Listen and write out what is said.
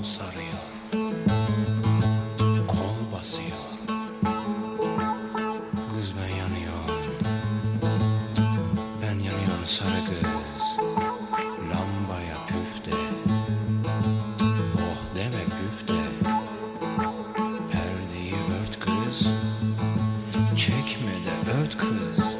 Kolum sarıyor. Kol basıyor. Kız ben yanıyor Ben yanıyorum sarı kız. Lambaya püfte. Oh deme güfte. Perdeyi ört kız. Çekme de ört kız.